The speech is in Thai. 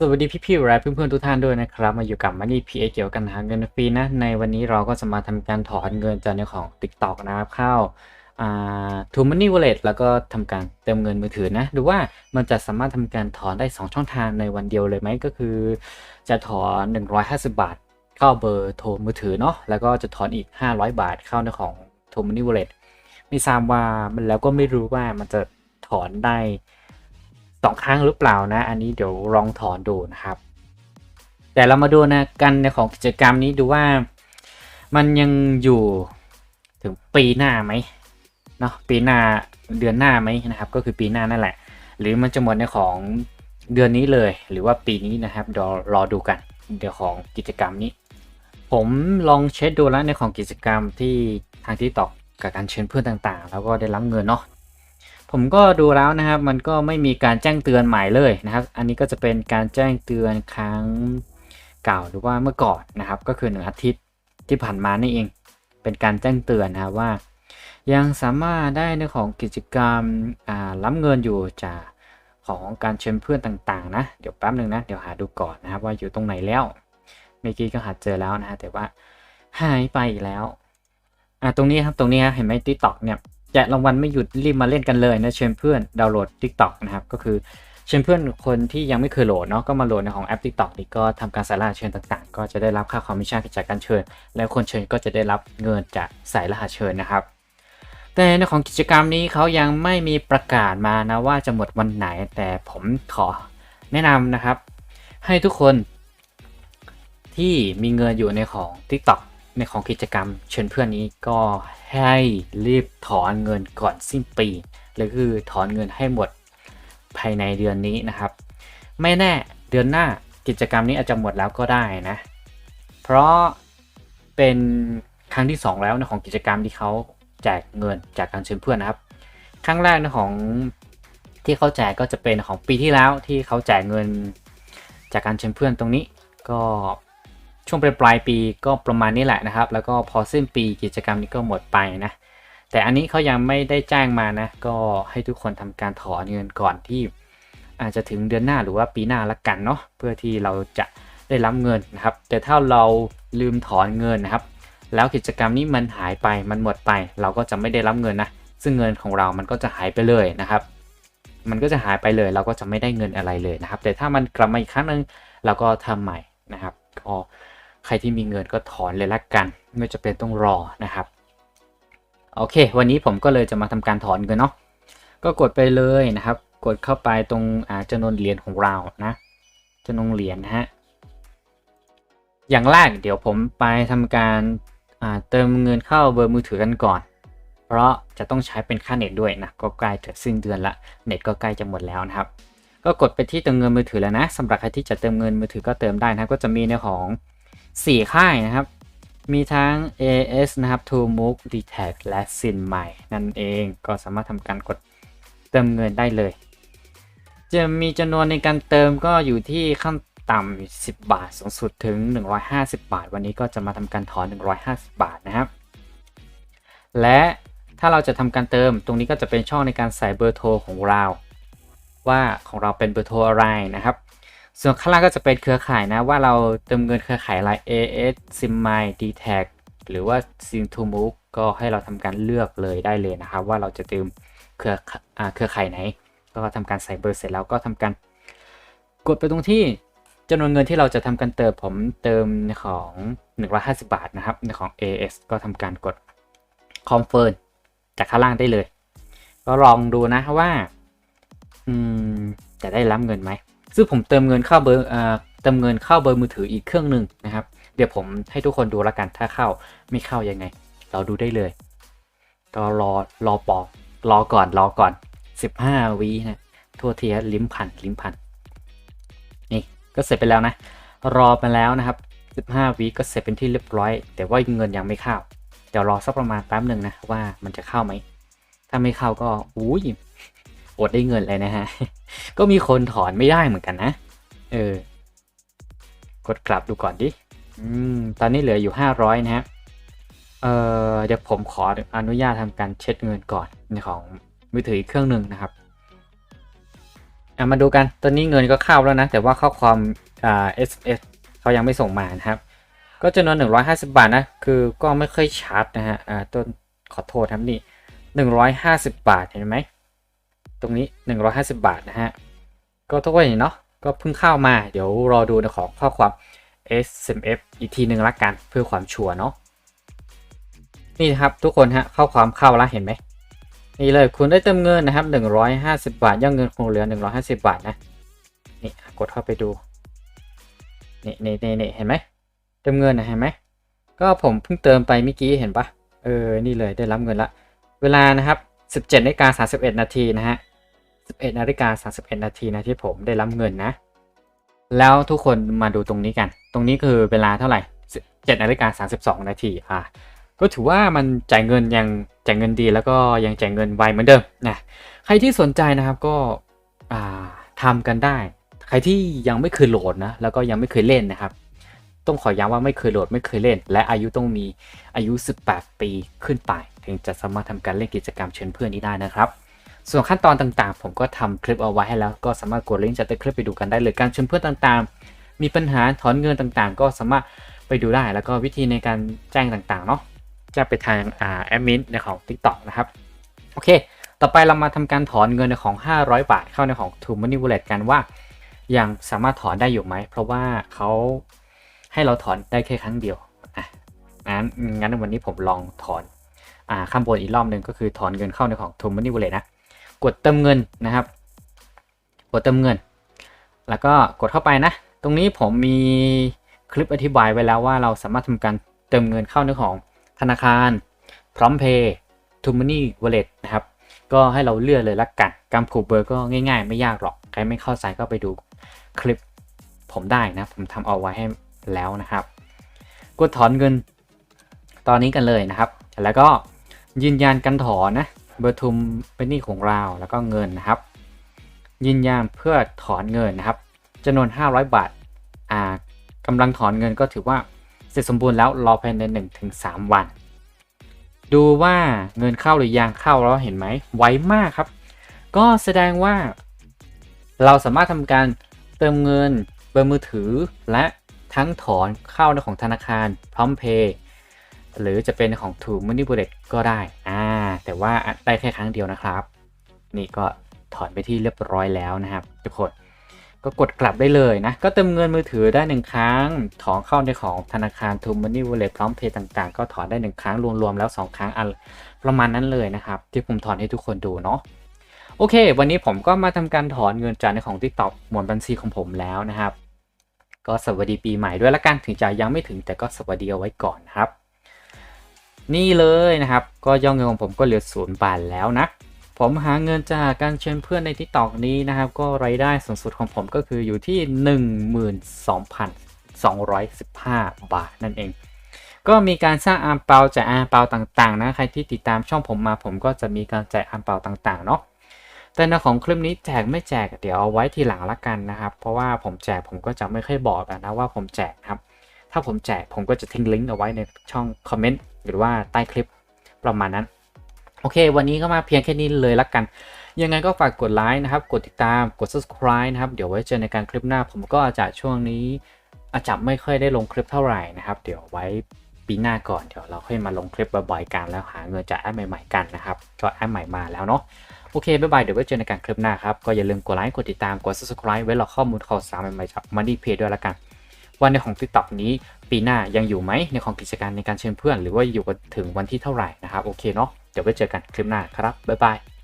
สวัสดีพี่ๆและเพื่อนๆทุกท่านด้วยนะครับ มาอยู่กับมันนี่พีเอเกี่ยวกันหาเงินฟรีนะ ในวันนี้เราก็จะมาทำการถอนเงินจากในของ TikTok นะครับเข้าอ่า To Money Wallet แล้วก็ทำการเติมเงินมือถือนะดูว่ามันจะสามารถทำการถอนได้ 2 ช่องทางในวันเดียวเลยไหมก็คือ จะถอน 150 บาท เข้าเบอร์โทรมือถือเนาะแล้วก็จะถอนอีก 500 บาทเข้าในของ To Money Wallet ไม่ทราบว่ามันแล้วก็ไม่รู้ว่ามันจะถอนได้ สองครั้งหรือเปล่านะ อันนี้เดี๋ยวลองถอนดูนะครับ แต่เรามาดูนะกันในของกิจกรรมนี้ดูว่ามันยังอยู่ถึงปีหน้าไหมเนาะปีหน้าเดือนหน้าไหมนะครับ ก็คือปีหน้านั่นแหละ หรือมันจะหมดในของเดือนนี้เลย หรือว่าปีนี้นะครับเดี๋ยวรอดูกันเดี๋ยวของกิจกรรมนี้ ผมลองเช็คดูแล้วในของกิจกรรมที่ทางที่ตอกกับการเชิญเพื่อนต่างๆ แล้วก็ได้รับเงินเนาะ ผมก็ดูแล้วนะครับ มันก็ไม่มีการแจ้งเตือนใหม่เลยนะครับ อันนี้ก็จะเป็นการแจ้งเตือนครั้งเก่าหรือว่าเมื่อก่อนนะครับ ก็คือหนึ่งอาทิตย์ที่ผ่านมานี่เอง เป็นการแจ้งเตือนนะครับว่า ยังสามารถได้ในของกิจกรรมอ่ารับเงินอยู่จากของการเชิญเพื่อนต่างๆ นะ เดี๋ยวแป๊บหนึ่งนะ เดี๋ยวหาดูก่อนนะครับ ว่าอยู่ตรงไหนแล้ว เมื่อกี้ก็หาเจอแล้วนะแต่ว่าหายไปอีกแล้วอ่าตรงนี้ครับ ตรงนี้ฮะเห็นไหมติ๊กต็อกเนี่ย จกรางวัลไม่หยุดรีบมาเล่นกันเลยนะเชิญเพื่อนดาวน์โหลด TikTok นะครับก็คือเชิญเพื่อนคนที่ยังไม่เคยโหลดเนาะก็มาโหลดในของแอป TikTok นี่ก็ทำการสายรหัสเชิญต่างๆ ก็จะได้รับค่าคอมมิชชั่นจากการเชิญ แล้วคนเชิญก็จะได้รับเงินจากสายรหัสเชิญนะครับ แต่ในของกิจกรรมนี้เขายังไม่มีประกาศมานะว่าจะหมดวันไหน แต่ผมขอแนะนำนะครับ ให้ทุกคนที่มีเงินอยู่ในของ TikTok ในของกิจกรรมเชิญเพื่อนนี้ก็ให้รีบถอนเงินก่อนสิ้นปีหรือคือถอนเงินให้หมดภายในเดือนนี้นะครับ ไม่แน่เดือนหน้ากิจกรรมนี้อาจจะหมดแล้วก็ได้นะ เพราะเป็นครั้งที่ 2 แล้วนะของกิจกรรมที่เขาแจกเงินจากการเชิญเพื่อนนะครับ ครั้งแรกนะของที่เขาแจกก็จะเป็นของปีที่แล้วที่เขาแจกเงินจากการเชิญเพื่อนตรงนี้ ก็ ช่วงปลายปลายปีก็ประมาณนี้แหละนะครับ แล้วก็พอสิ้นปีกิจกรรมนี้ก็หมดไปนะ แต่อันนี้เขายังไม่ได้แจ้งมานะ ก็ให้ทุกคนทำการถอนเงินก่อนที่ อาจจะถึงเดือนหน้าหรือว่าปีหน้าละกันเนาะเพื่อที่เราจะได้รับเงินนะครับ แต่ถ้าเราลืมถอนเงินนะครับ แล้วกิจกรรมนี้มันหายไปมันหมดไป เราก็จะไม่ได้รับเงินนะ ซึ่งเงินของเรามันก็จะหายไปเลยนะครับ มันก็จะหายไปเลยเราก็จะไม่ได้เงินอะไรเลยนะครับ แต่ถ้ามันกลับมาอีกครั้งหนึ่งเราก็ทำใหม่นะครับก็ ใครที่มีเงินก็ถอนเลยละกัน ไม่จะเป็นต้องรอนะครับโอเค วันนี้ผมก็เลยจะมาทำการถอนเงินเนาะก็กดไปเลยนะครับ กดเข้าไปตรงจำนวนเหรียญของเรานะจำนวนเหรียญนะฮะอย่างแรกเดี๋ยวผมไปทำการเติมเงินเข้าเบอร์มือถือกันก่อน เพราะจะต้องใช้เป็นค่าเน็ตด้วยนะก็ใกล้จะสิ้นเดือนละเน็ตก็ใกล้จะหมดแล้วนะครับ ก็กดไปที่เติมเงินมือถือแล้วนะสำหรับใครที่จะเติมเงินมือถือก็เติมได้นะก็จะมีในของ 4 ค่ายนะครับ มีทั้ง AS นะครับ t o m o o k d t a c และ Sin ใหม่ นั่นเองก็สามารถทำการกดเติมเงินได้เลย จะมีจำนวนในการเติมก็อยู่ที่ขั้นต่ำ10 บาท สูงสุดถึง 150 บาท วันนี้ก็จะมาทำการถอน 150 บาทนะครับ และถ้าเราจะทำการเติมตรงนี้ก็จะเป็นช่องในการใส่เบอร์โทรของเรา ว่าของเราเป็นเบอร์โทรอะไรนะครับ ส่วนข้างล่างก็จะเป็นเครือข่ายนะว่าเราเติมเงินเครือข่ายอะไร AS SimMy d t a c หรือว่า Sim to m o v ก็ให้เราทำการเลือกเลยได้เลยนะครับ ว่าเราจะเติมเครือเครือข่ายไหน ก็ทำการใส่เบอร์เสร็จแล้วก็ทำการกดไปตรงที่จำนวนเงินที่เราจะทำการเติมผมเติมในของ 150 บาทนะครับในของ AS ก็ทำการกด Confirm จากข้างล่างได้เลย ก็ลองดูนะว่าจะได้รับเงินไหม ซึ่งผมเติมเงินเข้าเบอร์เติมเงินเข้าเบอร์มือถืออีกเครื่องหนึ่งนะครับ เดี๋ยวผมให้ทุกคนดูละกันถ้าเข้าไม่เข้ายังไง เราดูได้เลยก็รอรอปอรอก่อนรอก่อน 15วินะทั่วเทียลิ้มพันลิ้มพันนี่ก็เสร็จไปแล้วนะ รอไปแล้วนะครับ 15วิก็เสร็จเป็นที่เรียบร้อย แต่ว่าเงินยังไม่เข้าเดี๋ยวรอสักประมาณแป๊บหนึ่งนะว่ามันจะเข้าไหมถ้าไม่เข้าก็อุ้ย อดได้เงินเลยนะฮะ ก็มีคนถอนไม่ได้เหมือนกันนะ เออ กดกลับดูก่อนดิ อืม ตอนนี้เหลืออยู่ 500 นะฮะ เออเดี๋ยวผมขออนุญาตทำการเช็ดเงินก่อนในของมือถืออีกเครื่องหนึ่งนะครับอะมาดูกัน ตอนนี้เงินก็เข้าแล้วนะ แต่ว่าข้อความอ่า SMS เขายังไม่ส่งมานะครับ ก็จำนวน 150 บาทนะ คือก็ไม่ค่อยชัดนะฮะ อ่า ต้นขอโทษครับนี่ 150 บาทเห็นไหม ตรงนี้ 150 บาทนะฮะ ก็ทุกคนเห็นเนาะก็เพิ่งเข้ามาเดี๋ยวรอดูในของข้อความ SMS อีกทีหนึ่งละกันเพื่อความชัวร์เนาะนี่ครับทุกคนฮะข้อความเข้าแล้วเห็นไหมนี่เลยคุณได้เติมเงินนะครับ 150 บาทยอดเงินคงเหลือ 150 บาทนะนี่กดเข้าไปดูนี่นี่นี่นี่เห็นไหมเติมเงินนะเห็นไหมก็ผมเพิ่งเติมไปเมื่อกี้เห็นปะเออนี่เลยได้รับเงินละ เวลานะครับ 17นาฬิกา31นาทีนะฮะ 11นาฬิกา31นาทีนะที่ผมได้รับเงินนะ แล้วทุกคนมาดูตรงนี้กัน ตรงนี้คือเวลาเท่าไหร่7นาฬิกา32นาทีอะก็ถือว่ามันจ่ายเงินยังจ่ายเงินดีแล้วก็ยังจ่ายเงินไวเหมือนเดิมนะใครที่สนใจนะครับก็อ่าทำกันได้ ใครที่ยังไม่เคยโหลดนะแล้วก็ยังไม่เคยเล่นนะครับ ต้องขอย้ำว่าไม่เคยโหลดไม่เคยเล่น และอายุต้องมีอายุ 18 ปีขึ้นไป ถึงจะสามารถทำการเล่นกิจกรรมเชิญเพื่อนนี้ได้นะครับ ส่วนขั้นตอนต่างๆ ผมก็ทำคลิปเอาไว้ให้แล้ว ก็สามารถกดลิงก์จากใต้คลิปไปดูกันได้เลยการเชิญเพื่อนต่างๆ มีปัญหาถอนเงินต่างๆ ก็สามารถไปดูได้แล้วก็วิธีในการแจ้งต่างๆเนาะจะไปทางอ่าแอดมินในของ TikTok นะครับโอเค ต่อไปเรามาทำการถอนเงินในของ 500 บาทเข้าในของ t o Money Wallet กันว่ายังสามารถถอนได้อยู่ไหม เพราะว่าเขาให้เราถอนได้แค่ครั้งเดียวอะงั้นงั้นวันนี้ผมลองถอนอ่าข้างบนอีกรอบหนึ่งก็คือถอนเงินเข้าในของ t o Money Wallet นะ กดเติมเงินนะครับ กดเติมเงิน แล้วก็กดเข้าไปนะ ตรงนี้ผมมีคลิปอธิบายไว้แล้วว่าเราสามารถทำการเติมเงินเข้าในของธนาคารพร้อมเพย์ทูมันนี่วอลเล็ตนะครับ ก็ให้เราเลือกเลยละกันการผูกเบอร์ก็ง่าย ๆ ไม่ยากหรอกใครไม่เข้าใจก็ไปดูคลิปผมได้นะ ผมทำเอาไว้ให้แล้วนะครับ กดถอนเงินตอนนี้กันเลยนะครับ แล้วก็ยืนยันการถอนนะ เบอร์ทุมเป็นนี่ของเราแล้วก็เงินนะครับ ยืนยันเพื่อถอนเงินนะครับจำนวน 500 บาทอ่ากำลังถอนเงินก็ถือว่าเสร็จสมบูรณ์แล้วรอภายใน1-3 วัน ดูว่าเงินเข้าหรือยังเข้าแล้วเห็นไหมไวมากครับ ก็แสดงว่า เราสามารถทำการเติมเงินเบอร์มือถือและทั้งถอนเข้าในของธนาคารพร้อมเพย์ หรือจะเป็นของ True Money Wallet ก็ได้อ่าแต่ว่าได้แค่ครั้งเดียวนะครับ นี่ก็ถอนไปที่เรียบร้อยแล้วนะครับ ทุกคน ก็กดกลับได้เลยนะ ก็เติมเงินมือถือได้ 1 ครั้ง ถอนเข้าในของธนาคาร t ูมันนี่วอลเล็ตพร้อมเพย์ต่างๆ ก็ถอนได้ 1 ครั้งรวมๆแล้ว 2 ครั้งอันประมาณนั้นเลยนะครับ ที่ผมถอนให้ทุกคนดูเนาะโอเค วันนี้ผมก็มาทำการถอนเงินจากในของ TikTok หมวดบัญชีของผมแล้วนะครับ ก็สวัสดีปีใหม่ด้วยละกันถึงจะยังไม่ถึงแต่ก็สวัสดีเอาไว้ก่อนนครับ นี่เลยนะครับ ก็ยอดเงินของผมก็เหลือศูนย์บาทแล้วนะ ผมหาเงินจากการเชิญเพื่อนในทิกตอกนี้นะครับ ก็รายได้สูงสุดของผมก็คืออยู่ที่ 12,215 บาทนั่นเอง ก็มีการสร้างอาร์เปาแจกอาร์เปาต่างๆนะ ใครที่ติดตามช่องผมมาผมก็จะมีการแจกอาร์เปาต่างๆเนาะแต่ในของคลิปนี้แจกไม่แจกเดี๋ยวเอาไว้ทีหลังละกันนะครับ เพราะว่าผมแจกผมก็จะไม่ค่อยบอกนะว่าผมแจกครับ ถ้าผมแจกผมก็จะทิ้งลิงก์เอาไว้ในช่องคอมเมนต์ หรือว่าใต้คลิปประมาณนั้น โอเค วันนี้ก็มาเพียงแค่นี้เลยละกัน ยังไงก็ฝากกดไลค์นะครับ กดติดตามกด subscribe นะครับ เดี๋ยวไว้เจอในการคลิปหน้า ผมก็อาจจะช่วงนี้ อาจจะไม่ค่อยได้ลงคลิปเท่าไหร่นะครับ เดี๋ยวไว้ปีหน้าก่อนเดี๋ยวเราค่อยมาลงคลิปบ่อยๆกันแล้วหาเงินจากแอปใหม่ๆกันนะครับก็แอปใหม่มาแล้วเนาะโอเคบ๊ายบายเดี๋ยวไว้เจอในการคลิปหน้าครับ ก็อย่าลืมกดไลค์กดติดตามกด subscribe ไว้รอข้อมูลข่าวสารใหม่ๆจาก Money Pay ด้วยละกัน ว่าในของ TikTok นี้ปีหน้ายังอยู่ไหมในของกิจการในการเชิญเพื่อน หรือว่าอยู่กันถึงวันที่เท่าไหร่นะครับโอเคเนาะเดี๋ยวไว้เจอกันคลิปหน้าครับบ๊ายบาย